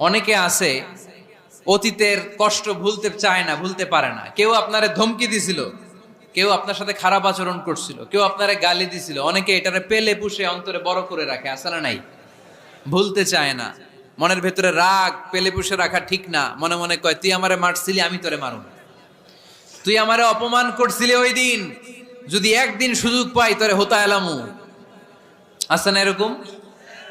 অনেকে আছে, অতীতের কষ্ট ভুলতে চায় না, ভুলতে পারে না। কেউ আপনারে ধমকি দিছিল, কেউ আপনার সাথে খারাপ আচরণ করছিল, কেউ আপনারে গালি দিছিল। অনেকে এটারে পেলে পুষে অন্তরে বড় করে রাখে আসে না নাই? ভুলতে চায় না। মনের ভেতরে রাগ, পেলে পুষে রাখা ঠিক না। মনে মনে কয়, তুই আমারে মারছিলি, আমি তোরে মারুন তুই আমারে অপমান করছিলি ওই দিন। যদি একদিন সুযোগ পাই, তোরে হতা এলামু। আছে না এরকম?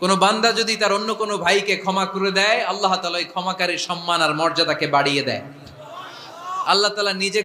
কোন বান্দা যদি তার অন্য কোনো ভাইকে ক্ষমা করে দেয়, আল্লাহ তালা ওই ক্ষমাকারীর সম্মান আর মর্যাদাকে বাড়িয়ে দেয়। আল্লাহ তালা নিজে